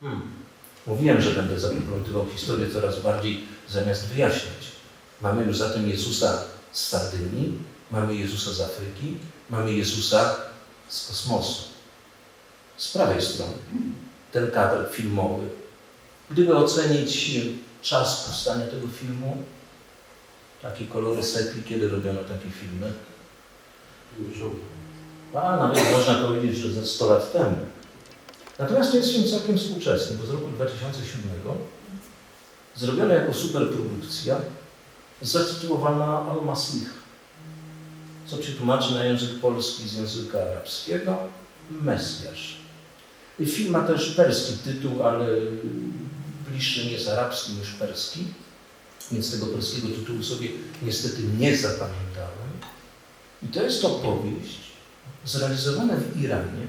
Hmm. Mówiłem, że będę zapamiętywał historię coraz bardziej zamiast wyjaśniać. Mamy już zatem Jezusa z Sardynii, mamy Jezusa z Afryki, mamy Jezusa z kosmosu. Z prawej strony ten kadr filmowy. Gdyby ocenić czas powstania tego filmu, takie kolory sepii, kiedy robiono takie filmy, a nawet można powiedzieć, że ze 100 lat temu. Natomiast to jest film całkiem współczesny, bo z roku 2007 zrobiona jako superprodukcja zatytułowana Al-Masih, co się tłumaczy na język polski z języka arabskiego Mesjasz. Film ma też perski tytuł, ale bliższy jest arabski niż perski, więc tego perskiego tytułu sobie niestety nie zapamiętałem. I to jest opowieść zrealizowana w Iranie,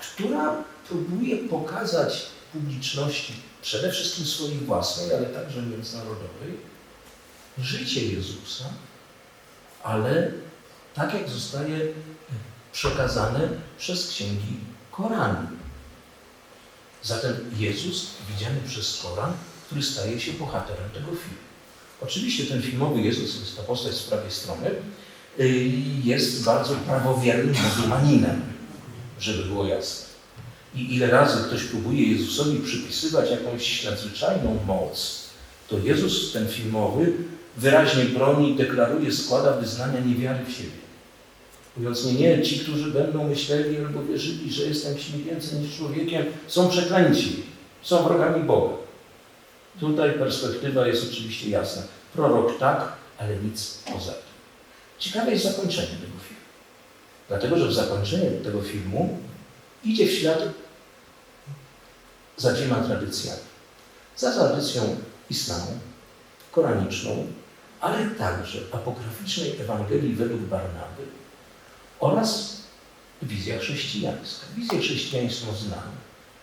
która próbuje pokazać publiczności, przede wszystkim swojej własnej, ale także międzynarodowej, życie Jezusa, ale tak jak zostaje przekazane przez księgi Koranu. Zatem Jezus widziany przez Koran, który staje się bohaterem tego filmu. Oczywiście ten filmowy Jezus, jest ta postać z prawej strony, y, jest bardzo prawowiernym muzułmaninem, żeby było jasne. I ile razy ktoś próbuje Jezusowi przypisywać jakąś nadzwyczajną moc, to Jezus, ten filmowy, wyraźnie broni, deklaruje, składa wyznania niewiary w siebie. Mówiąc, nie, nie, ci, którzy będą myśleli albo wierzyli, że jestem czymś więcej niż człowiekiem, są przeklęci, są wrogami Boga. Tutaj perspektywa jest oczywiście jasna. Prorok tak, ale nic poza tym. Ciekawe jest zakończenie tego filmu. Dlatego, że w zakończeniu tego filmu idzie w ślad za dwiema tradycjami. Za tradycją islamu, koraniczną, ale także apograficznej Ewangelii według Barnaby oraz wizja chrześcijańska. Wizję chrześcijańską znamy.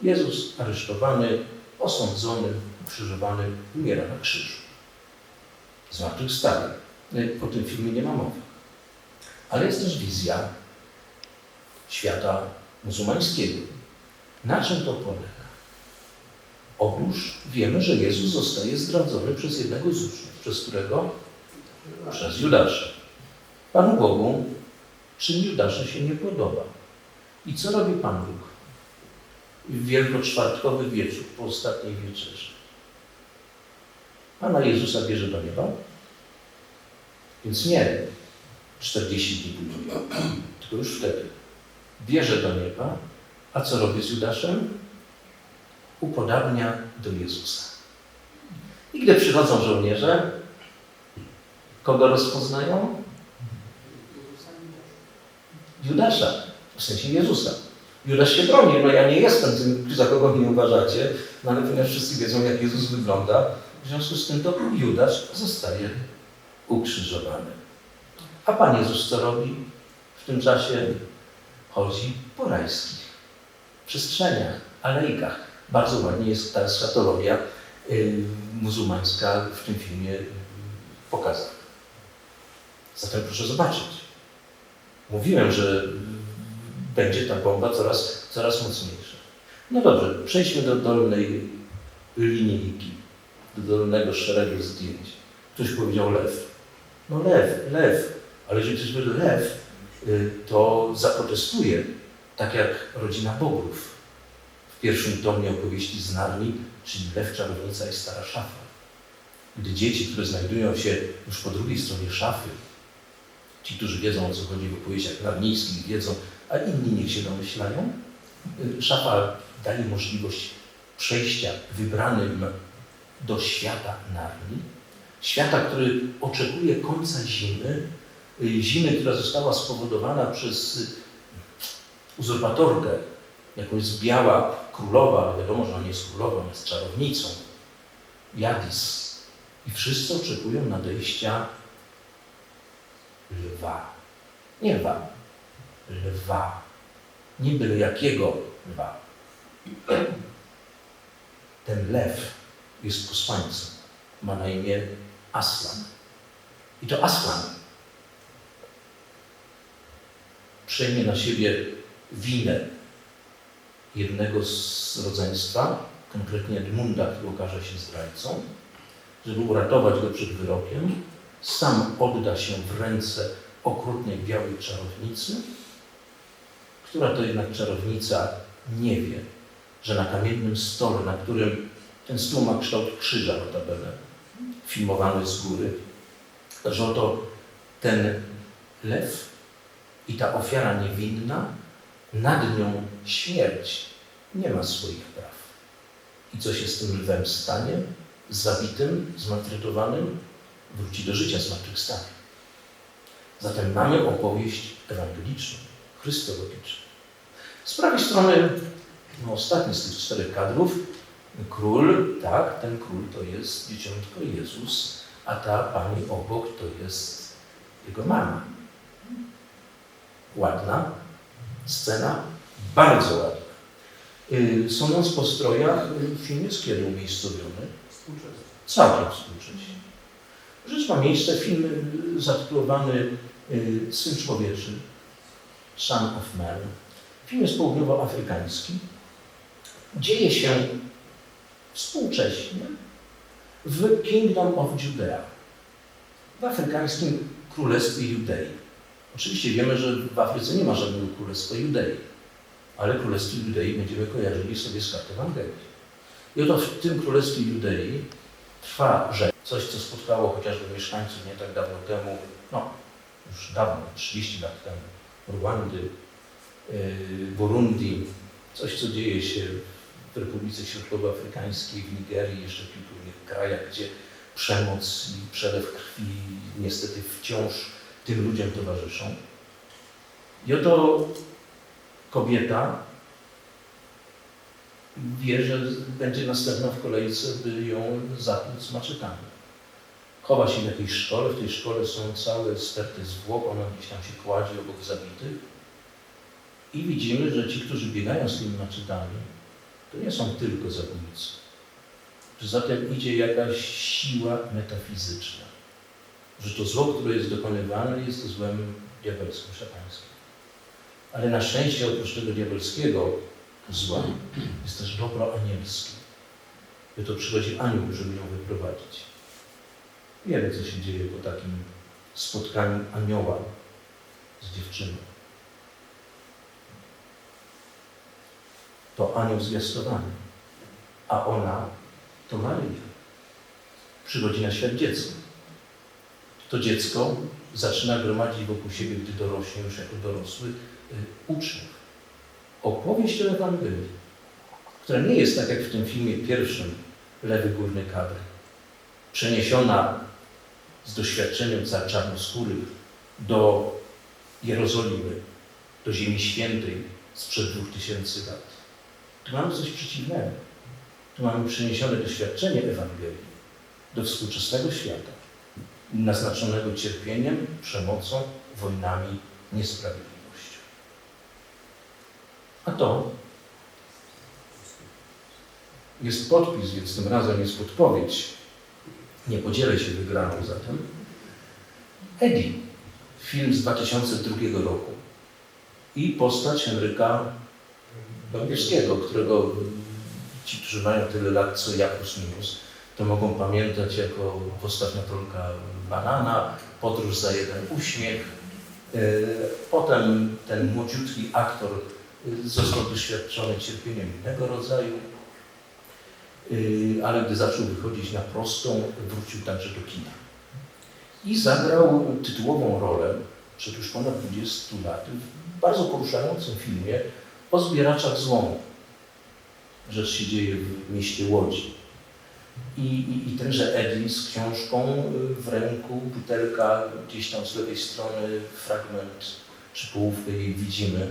Jezus aresztowany, osądzony, ukrzyżowany, umiera na krzyżu. Zmartwychwstaje. O tym filmie nie ma mowy. Ale jest też wizja świata muzułmańskiego. Na czym to polega? Otóż wiemy, że Jezus zostaje zdradzony przez jednego z uczniów. Przez którego? Przez Judasza. Panu Bogu czyn Judasza się nie podoba. I co robi Pan Bóg? W wielkoczwartkowy wieczór, po ostatniej wieczerzy. Pana Jezusa bierze do nieba, więc nie 40 dni później, tylko już wtedy. Bierze do nieba, a co robi z Judaszem? Upodabnia do Jezusa. I gdy przychodzą żołnierze, kogo rozpoznają? Judasza, w sensie Jezusa. Judasz się broni, no ja nie jestem tym, za kogo mnie uważacie, no ale ponieważ wszyscy wiedzą, jak Jezus wygląda, w związku z tym to Judasz zostaje ukrzyżowany. A Pan Jezus co robi? W tym czasie chodzi po rajskich przestrzeniach, alejkach. Bardzo ładnie jest ta schatologia y, muzułmańska w tym filmie pokazana. Zatem proszę zobaczyć. Mówiłem, że będzie ta bomba coraz, coraz mocniejsza. No dobrze, przejdźmy do dolnej linijki, do dolnego szeregu zdjęć. Ktoś powiedział lew. No lew, lew. Ale jeżeli ktoś powie lew, y, to zaprotestuje, tak jak rodzina Bogrów w pierwszym tomie opowieści z Narni, czyli Lew, Czarownica i Stara Szafa. Gdy dzieci, które znajdują się już po drugiej stronie szafy, ci, którzy wiedzą o co chodzi w opowieściach narnijskich, wiedzą, a inni niech się domyślają, y, szafa daje możliwość przejścia wybranym do świata Narni, świata, który oczekuje końca zimy, y, zimy, która została spowodowana przez y, uzurpatorkę, jakąś zbiała królowa, ale wiadomo, że ona nie jest królową, jest czarownicą, Jadis. I wszyscy oczekują nadejścia lwa. Nie lwa, lwa. Nie jakiego lwa. Ten lew jest posłańcem. Ma na imię Aslan. I to Aslan przejmie na siebie winę jednego z rodzeństwa, konkretnie Edmunda, który okaże się zdrajcą, żeby uratować go przed wyrokiem, sam odda się w ręce okrutnej białej czarownicy, która to jednak czarownica nie wie, że na kamiennym stole, na którym ten stół ma kształt krzyża notabene, filmowany z góry, że oto ten lew i ta ofiara niewinna, nad nią śmierć nie ma swoich praw. I co się z tym lwem stanie? Zabitym, zmaltretowanym, wróci do życia zmartwychwstania. Zatem mamy opowieść ewangeliczną, chrystologiczną. Z prawej strony, no ostatni z tych czterech kadrów, król, tak, ten król to jest dzieciątko Jezus, a ta pani obok to jest jego mama. Ładna scena, bardzo ładna. Yy, Sądząc po strojach, yy, film jest kiedy umiejscowiony? Całkiem współcześnie. Rzecz ma miejsce, film yy, zatytułowany yy, Syn Człowieczy, Son of Man. Film jest południowoafrykański. Dzieje się współcześnie w Kingdom of Judea, w afrykańskim królestwie Judei. Oczywiście wiemy, że w Afryce nie ma żadnego królestwa Judei, ale królestwo Judei będziemy kojarzyli sobie z karty Ewangelii. I oto w tym królestwie Judei trwa rzecz, coś co spotkało chociażby mieszkańców nie tak dawno temu, no już dawno, 30 lat temu, Rwandy, yy, Burundi, coś co dzieje się w Republice Środkowoafrykańskiej, w Nigerii, jeszcze w kilku innych krajach, gdzie przemoc i przelew krwi niestety wciąż tym ludziom towarzyszą. I oto kobieta wie, że będzie następna w kolejce, by ją zatłuc maczetami. Chowa się w jakiejś szkole, w tej szkole są całe sterty zwłok, ona gdzieś tam się kładzie obok zabitych. I widzimy, że ci, którzy biegają z tymi maczetami, to nie są tylko zabójcy. Że zatem idzie jakaś siła metafizyczna. Że to zło, które jest dokonywane, jest złem diabelskim, szatańskim. Ale na szczęście oprócz tego diabelskiego zła jest też dobro anielskie. By to przychodzi anioł, żeby ją wyprowadzić. Wiele co się dzieje po takim spotkaniu anioła z dziewczyną. To anioł zwiastowany, a ona to Maryja. Przychodzi na świat dziecko. To dziecko zaczyna gromadzić wokół siebie, gdy dorośnie już jako dorosły, y, uczniów. Opowieść o Ewangelii, która nie jest tak jak w tym filmie pierwszym, lewy górny kadr, przeniesiona z doświadczeniem za czarnoskórych do Jerozolimy, do Ziemi Świętej sprzed dwóch tysięcy lat. Tu mamy coś przeciwnego. Tu mamy przeniesione doświadczenie Ewangelii do współczesnego świata, naznaczonego cierpieniem, przemocą, wojnami, niesprawiedliwością. A to jest podpis, więc tym razem jest podpowiedź. Nie podzielę się wygraną zatem. Eddie, film z 2002 roku i postać Henryka Bambierskiego, którego ci, którzy mają tyle lat co ja plus minus, to mogą pamiętać jako postać Natolka Banana, podróż za jeden uśmiech. Yy, Potem ten młodziutki aktor yy, został doświadczony cierpieniem innego rodzaju, Yy, ale gdy zaczął wychodzić na prostą, wrócił także do kina. I zagrał tytułową rolę przed już ponad 20 lat w bardzo poruszającym filmie o zbieraczach złomu. Rzecz się dzieje w mieście Łodzi. I, i, I tenże Eddie z książką w ręku, butelka gdzieś tam z lewej strony, fragment czy połówkę jej widzimy.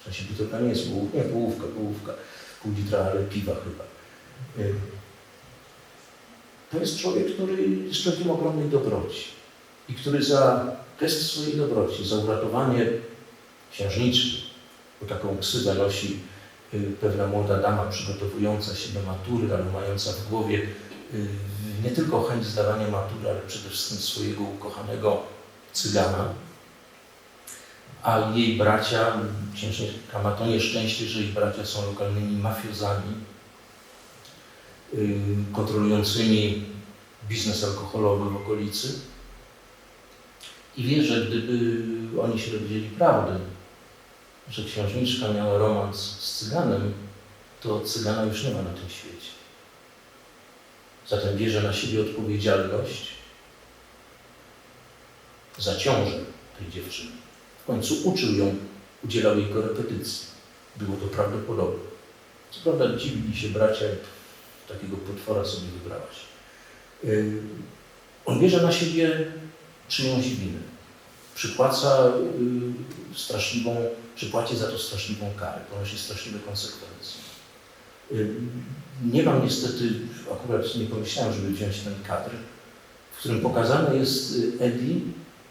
W sensie butelka nie jest połówka, nie, połówka, połówka, pół litra, ale piwa chyba. Y, To jest człowiek, który jest człowiekiem ogromnej dobroci i który za gest swojej dobroci, za uratowanie księżniczki, bo taką ksywę nosi y, pewna młoda dama przygotowująca się do matury, ale mająca w głowie y, nie tylko chęć zdawania matury, ale przede wszystkim swojego ukochanego cygana. a jej bracia, księżniczka ma to nieszczęście, że jej bracia są lokalnymi mafiozami, yy, kontrolującymi biznes alkoholowy w okolicy. I wie, że gdyby oni się dowiedzieli prawdy, że księżniczka miała romans z cyganem, to cygana już nie ma na tym świecie. Zatem bierze na siebie odpowiedzialność za ciążę tej dziewczyny. W końcu uczył ją, udzielał jej korepetycji. Było to prawdopodobne. Co prawda dziwili się bracia, jak takiego potwora sobie wybrałaś. Yy, On bierze na siebie czyjąś winę. Przypłaca yy, straszliwą, przypłaci za to straszliwą karę, ponosi straszliwe konsekwencje. Yy, Nie mam niestety, akurat nie pomyślałem, żeby wziąć ten kadr, w którym pokazane jest y, Edi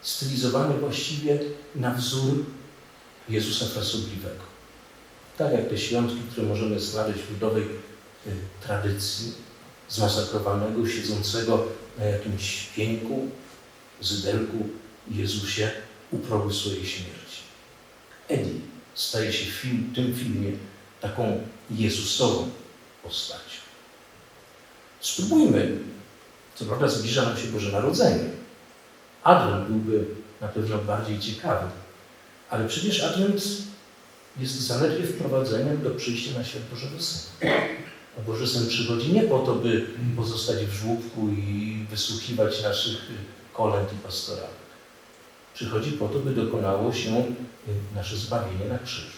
stylizowany właściwie na wzór Jezusa Frasobliwego. Tak jak te świątki, które możemy znaleźć w ludowej y, tradycji, zmasakrowanego, siedzącego na jakimś pieńku, zydelku Jezusie u progu swojej śmierci. Edi staje się w film, tym filmie taką Jezusową postacią. Spróbujmy, co prawda zbliża nam się Boże Narodzenie. Advent byłby na pewno bardziej ciekawy, ale przecież Advent jest zaledwie wprowadzeniem do przyjścia na świat Bożego Syna. A Boży Syn przychodzi nie po to, by pozostać w żłóbku i wysłuchiwać naszych kolęd i pastoranek. Przychodzi po to, by dokonało się nasze zbawienie na krzyżu.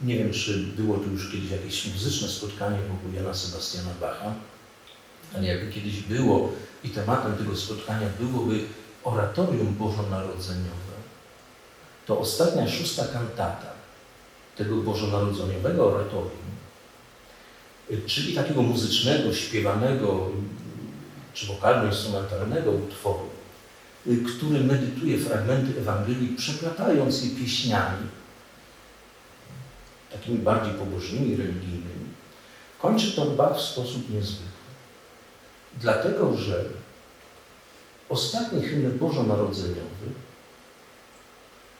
Nie wiem, czy było tu już kiedyś jakieś muzyczne spotkanie wokół Jana Sebastiana Bacha, ale jakby kiedyś było i tematem tego spotkania byłoby oratorium bożonarodzeniowe, to ostatnia szósta kantata tego bożonarodzeniowego oratorium, czyli takiego muzycznego, śpiewanego czy wokalno-instrumentalnego utworu, który medytuje fragmenty Ewangelii, przeplatając je pieśniami, takimi bardziej pobożnymi, religijnymi, kończy to Bach w sposób niezwykły. Dlatego, że ostatni hymn bożonarodzeniowy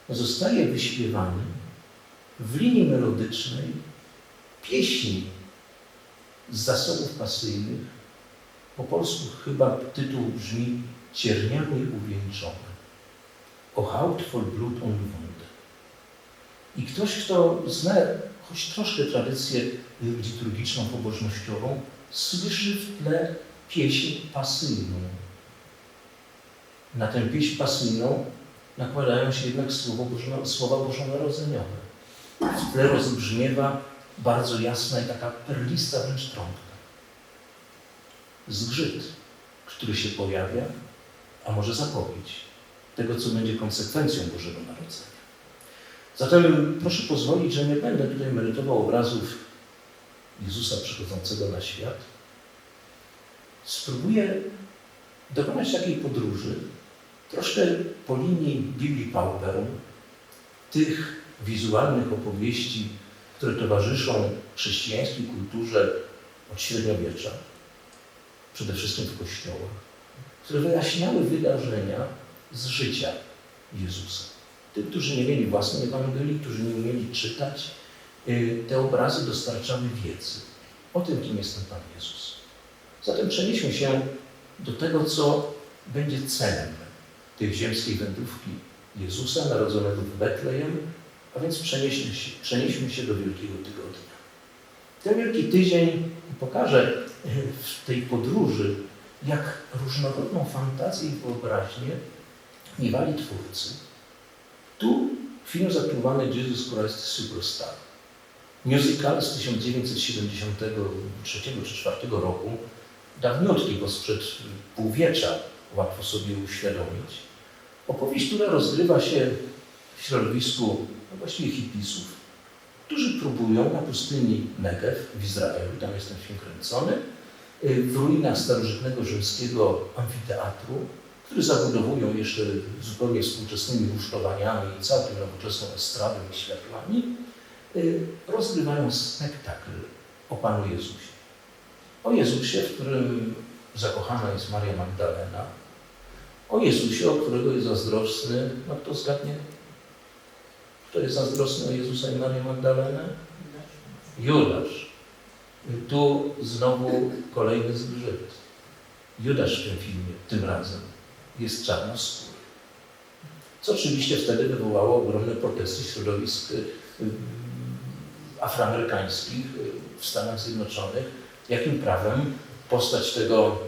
zostaje wyśpiewany w linii melodycznej pieśni z zasobów pasyjnych. Po polsku chyba tytuł brzmi Cierniały uwieńczone. O Haut voll Blut und Wunde. I ktoś, kto zna choć troszkę tradycję liturgiczną, pobożnościową, słyszy w tle pieśń pasyjną. Na tę pieśń pasyjną nakładają się jednak słowo Bożo, słowa bożonarodzeniowe. W tle rozbrzmiewa bardzo jasna i taka perlista wręcz trąbka. Zgrzyt, który się pojawia, a może zapowiedź tego, co będzie konsekwencją Bożego Narodzenia. Zatem proszę pozwolić, że nie będę tutaj medytował obrazów Jezusa przychodzącego na świat. Spróbuję dokonać takiej podróży, troszkę po linii Biblii Pauper, tych wizualnych opowieści, które towarzyszą chrześcijańskiej kulturze od średniowiecza, przede wszystkim w kościołach, które wyjaśniały wydarzenia z życia Jezusa. Tych, którzy nie mieli własnej Ewangelii, którzy nie umieli czytać, te obrazy dostarczały wiedzy o tym, kim jest ten Pan Jezus. Zatem przenieśmy się do tego, co będzie celem tej ziemskiej wędrówki Jezusa, narodzonego w Betlejem, a więc przenieśmy się, przenieśmy się do Wielkiego Tygodnia. Ten Wielki Tydzień pokaże w tej podróży, jak różnorodną fantazję i wyobraźnię miewali twórcy. Tu film zatytułowany Jesus Christ Superstar. Musical z 1973 czy 1974 roku, dawniutki, bo sprzed półwiecza, łatwo sobie uświadomić. Opowieść, która rozgrywa się w środowisku no właściwie hipisów, którzy próbują na pustyni Negev w Izraelu, tam jest ten film kręcony, w ruinach starożytnego rzymskiego amfiteatru, który zabudowują jeszcze zupełnie współczesnymi rusztowaniami i całkiem nowoczesną estradą i światłami, rozgrywają spektakl o Panu Jezusie. O Jezusie, w którym zakochana jest Maria Magdalena, O Jezusie, o którego jest zazdrosny, no kto zgadnie? Kto jest zazdrosny o Jezusa i Marię Magdalenę? Judasz. Tu znowu kolejny zgrzyt. Judasz w tym filmie, tym razem, jest czarnoskóry. Co oczywiście wtedy wywołało ogromne protesty środowisk y, y, afroamerykańskich y, w Stanach Zjednoczonych. Jakim prawem postać tego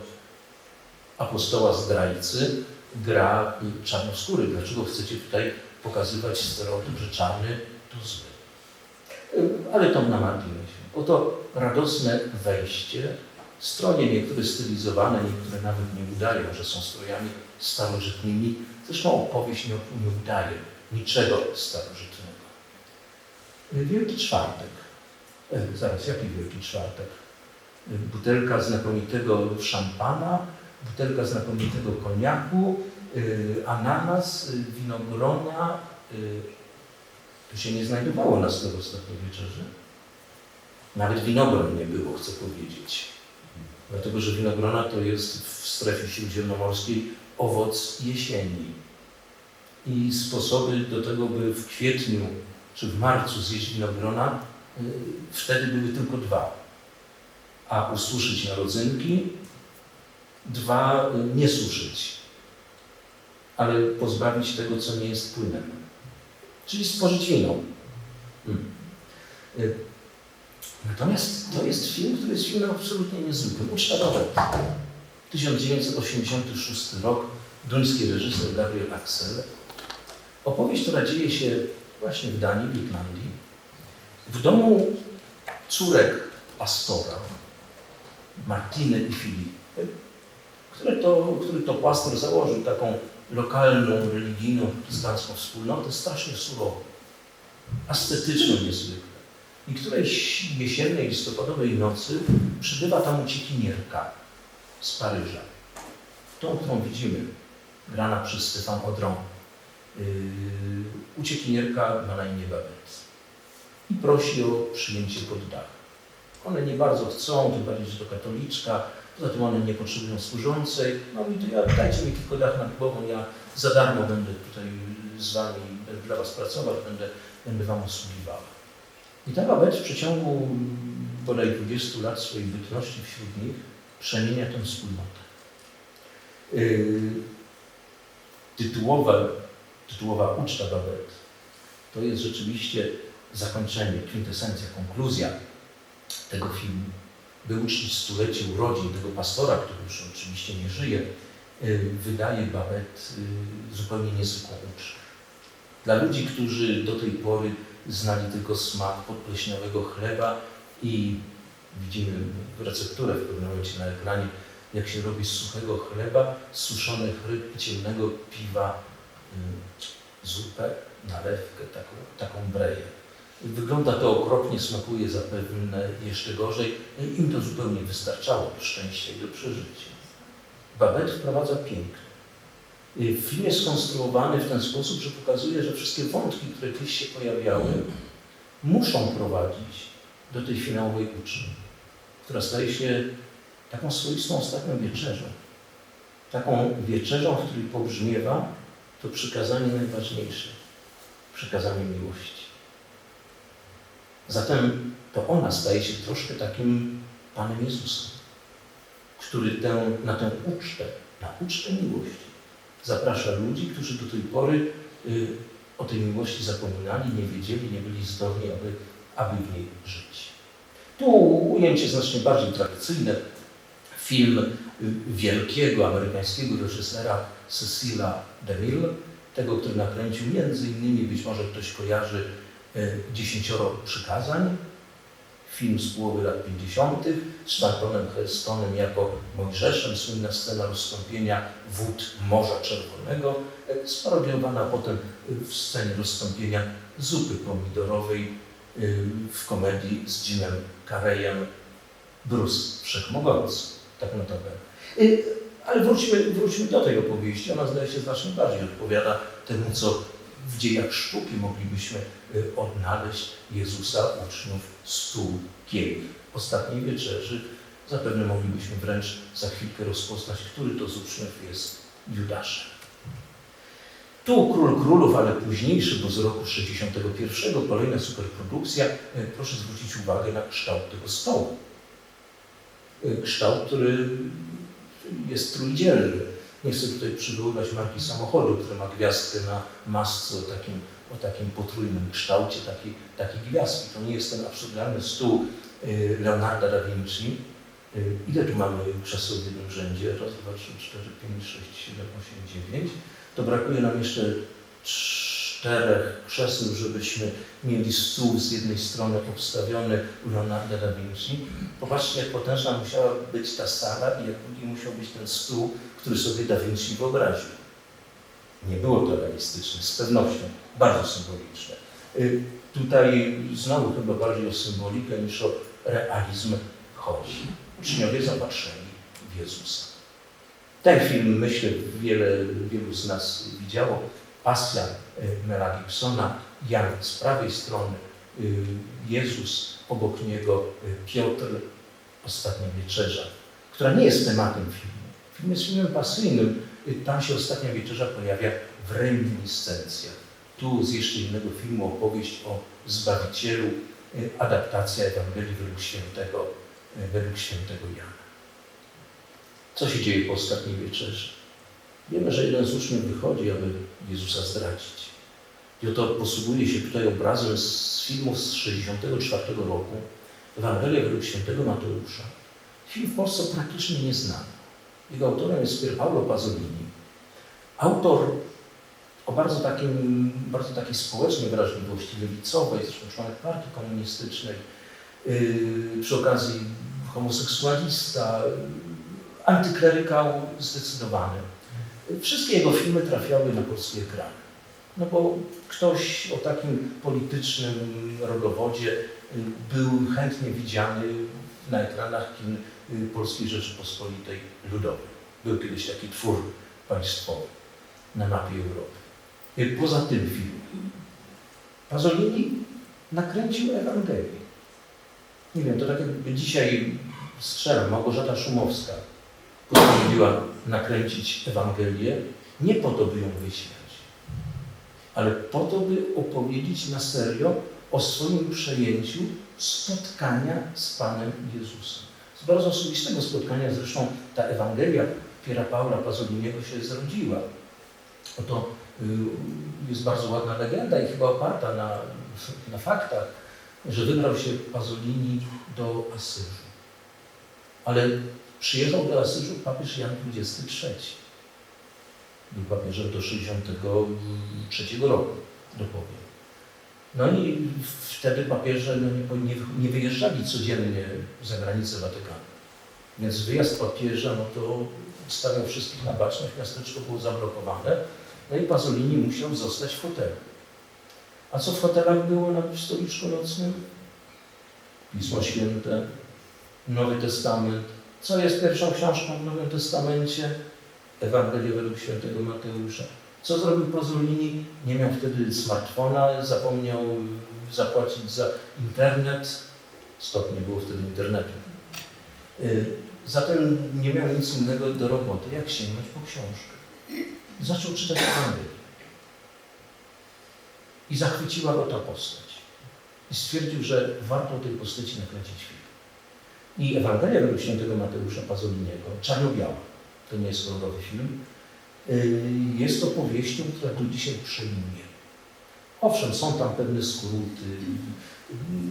apostoła zdrajcy gra czarnoskóry? Dlaczego chcecie tutaj pokazywać stereotyp, że czarny to zły? Ale to na marginesie. Oto radosne wejście, stroje niektóre stylizowane, niektóre nawet nie udają, że są strojami starożytnymi. Zresztą opowieść nie, nie udaje niczego starożytnego. Wielki Czwartek. E, zaraz, jaki Wielki Czwartek? Y, Butelka znakomitego szampana, butelka znakomitego koniaku, y, ananas, y, winogrona. y, To się nie znajdowało na stole ostatniej wieczerzy. Nawet winogron nie było, chcę powiedzieć. Dlatego, że winogrona to jest w strefie śródziemnomorskiej owoc jesieni. I sposoby do tego, by w kwietniu czy w marcu zjeść winogrona, y, wtedy były tylko dwa. A ususzyć na rodzynki, dwa y, nie suszyć, ale pozbawić tego, co nie jest płynem. Czyli spożyć wino. Hmm. Natomiast to jest film, który jest filmem absolutnie niezwykłym. Babel. 1986 rok, duński reżyser Gabriel Axel. Opowieść, która dzieje się właśnie w Danii, w Irlandii, w domu córek pastora, Martiny i Filipy, który to, który to pastor założył taką lokalną, religijną, protestancką wspólnotę, strasznie surową, ascetyczną niezwykle. I którejś jesiennej, listopadowej nocy przybywa tam uciekinierka z Paryża. Tą, którą widzimy, grana przez Stefan Audron. Yy, uciekinierka ma na imię Babette i prosi o przyjęcie pod dach. One nie bardzo chcą, tym bardziej, że to katoliczka, poza tym one nie potrzebują służącej. No i to ja, dajcie mi tylko dach nad głową, ja za darmo będę tutaj z wami, będę dla was pracować, będę, będę wam usługiwała. I ta Babette w przeciągu bodaj 20 lat swojej bytności wśród nich przemienia tę wspólnotę. Yy, tytułowa, tytułowa uczta Babette to jest rzeczywiście zakończenie, kwintesencja, konkluzja tego filmu. By uczcić stulecie urodzin tego pastora, który już oczywiście nie żyje, yy, wydaje Babette yy, zupełnie niezwykłą ucztę. Dla ludzi, którzy do tej pory znali tylko smak podpleśniowego chleba i widzimy recepturę w pewnym momencie na ekranie, jak się robi z suchego chleba, suszonych ryb i ciemnego piwa zupę, nalewkę, taką, taką breję. Wygląda to okropnie, smakuje zapewne jeszcze gorzej. Im to zupełnie wystarczało do szczęścia i do przeżycia. Babette wprowadza piękno. Y, Film jest skonstruowany w ten sposób, że pokazuje, że wszystkie wątki, które kiedyś się pojawiały, muszą prowadzić do tej finałowej uczty, która staje się taką swoistą ostatnią wieczerzą. Taką wieczerzą, w której pobrzmiewa to przykazanie najważniejsze przykazanie miłości. Zatem to ona staje się troszkę takim Panem Jezusem, który tę, na tę ucztę, na ucztę miłości zaprasza ludzi, którzy do tej pory y, o tej miłości zapominali, nie wiedzieli, nie byli zdolni, aby, aby w niej żyć. Tu ujęcie znacznie bardziej tradycyjne. Film y, wielkiego amerykańskiego reżysera Cecila DeMille, tego, który nakręcił między innymi, być może ktoś kojarzy, y, Dziesięcioro przykazań, film z połowy lat 50. z Charltonem Hestonem jako Mojżeszem, słynna scena rozstąpienia wód Morza Czerwonego, e, sparodiowana potem w scenie rozstąpienia zupy pomidorowej y, w komedii z Jimem Carreyem Bruce Wszechmogący, tak notabene. Ale wróćmy, wróćmy do tej opowieści. Ona zdaje się znacznie bardziej odpowiada temu, co w dziejach sztuki moglibyśmy y, odnaleźć Jezusa uczniów stu kielichów ostatniej wieczerzy. Zapewne moglibyśmy wręcz za chwilkę rozpoznać, który to z uczniów jest Judaszem. Tu Król Królów, ale późniejszy, bo z roku 61, kolejna superprodukcja. E, Proszę zwrócić uwagę na kształt tego stołu. E, Kształt, który jest trójdzielny. Nie chcę tutaj przywoływać marki samochodu, który ma gwiazdkę na masce o takim, o takim potrójnym kształcie, takiej, takiej gwiazdki. To nie jest ten absurdalny stół y, Leonarda da Vinci. Y, Ile tu mamy krzeseł w jednym rzędzie? Raz, dwa, trzy, cztery, pięć, sześć, siedem, osiem, dziewięć. To brakuje nam jeszcze czterech krzeseł, żebyśmy mieli stół z jednej strony obstawiony u Leonarda da Vinci. Popatrzcie, jak potężna musiała być ta sala i jak długi musiał być ten stół, który sobie Da Vinci wyobraził. Nie było to realistyczne, z pewnością, bardzo symboliczne. Y, Tutaj znowu chyba bardziej o symbolikę niż o realizm chodzi. Uczniowie zapatrzeni w Jezusa. Ten film, myślę, wiele, wielu z nas widziało. Pasja y, Mela Gibsona, Jan z prawej strony, y, Jezus, obok niego y, Piotr, Ostatnia Wieczerza, która nie jest tematem filmu. Film jest filmem pasyjnym. Y, Tam się Ostatnia Wieczerza pojawia w reminiscencjach. Tu z jeszcze innego filmu opowieść o Zbawicielu, adaptacja Ewangelii według świętego, według świętego Jana. Co się dzieje po Ostatniej Wieczerzy? Wiemy, że jeden z uczniów wychodzi, aby Jezusa zdradzić. I oto posługuje się tutaj obrazem z filmu z 1964 roku, Ewangelia według świętego Mateusza. Film w Polsce praktycznie nieznany. Jego autorem jest Pier Paolo Pasolini. Autor o bardzo, takim, bardzo takiej społecznej wrażliwości lewicowej, zresztą członek partii komunistycznej, yy, przy okazji homoseksualista, antyklerykał zdecydowany. Wszystkie jego filmy trafiały na polskie ekrany. No bo ktoś o takim politycznym rodowodzie y, był chętnie widziany na ekranach kin y, Polskiej Rzeczypospolitej Ludowej. Był kiedyś taki twór państwowy na mapie Europy. Y, Poza tym filmem Pasolini nakręcił Ewangelię. Nie wiem, to tak jakby dzisiaj strzelam, Małgorzata Szumowska postanowiła nakręcić Ewangelię nie po to, by ją wyśmiać, ale po to, by opowiedzieć na serio o swoim przejęciu spotkania z Panem Jezusem. Z bardzo osobistego spotkania zresztą ta Ewangelia Piera Paula Pasoliniego się zrodziła. Oto y, jest bardzo ładna legenda i chyba oparta na, na faktach, że wybrał się Pasolini do Asyżu. Ale przyjechał do Asyżu papież Jan XXIII. Był papieżem do 63 roku, dopowiem. No i wtedy papieże no, nie, nie, wyjeżdżali codziennie za granicę Watykanu. Więc wyjazd papieża, no to stawiał wszystkich na baczność, miasteczko było zablokowane. No i Pasolini musiał zostać w hotelu. A co w hotelach było na stoliczku nocnym? Pismo Święte, Nowy Testament. Co jest pierwszą książką w Nowym Testamencie? Ewangelia według świętego Mateusza. Co zrobił Pasolini? Nie miał wtedy smartfona, zapomniał zapłacić za internet. Stop, nie było wtedy internetu. Y, Zatem nie miał nic innego do roboty, jak sięgnąć po książkę. Zaczął czytać Ewangelię. I zachwyciła go ta postać. I stwierdził, że warto tej postaci nakręcić film. I Ewangelia według świętego Mateusza Pasoliniego, czarno-biała, to nie jest kolorowy film, y, jest opowieścią, która tu dzisiaj przejmuje. Owszem, są tam pewne skróty,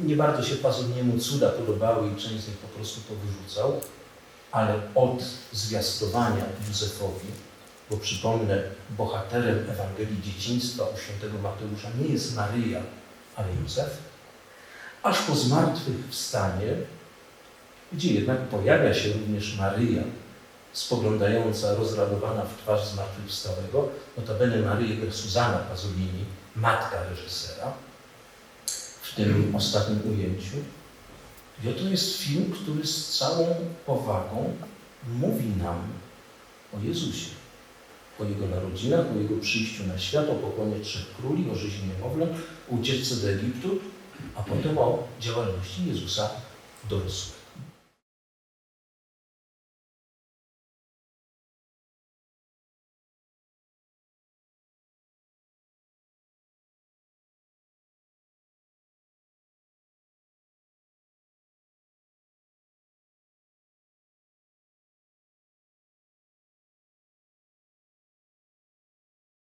nie bardzo się Pasoliniemu cuda podobały i część z nich po prostu to wyrzucał, ale od zwiastowania Józefowi, bo przypomnę, bohaterem Ewangelii dzieciństwa u świętego Mateusza nie jest Maryja, ale Józef, aż po zmartwychwstanie, gdzie jednak pojawia się również Maryja, spoglądająca, rozradowana w twarz zmartwychwstałego, notabene Maryję Suzana Pasolini, matka reżysera, w tym ostatnim ujęciu. I oto jest film, który z całą powagą mówi nam o Jezusie, o Jego narodzinach, o Jego przyjściu na świat, o pokonie trzech króli, o życiu niemowląt, o ucieczce do Egiptu, a potem o działalności Jezusa dorosłego.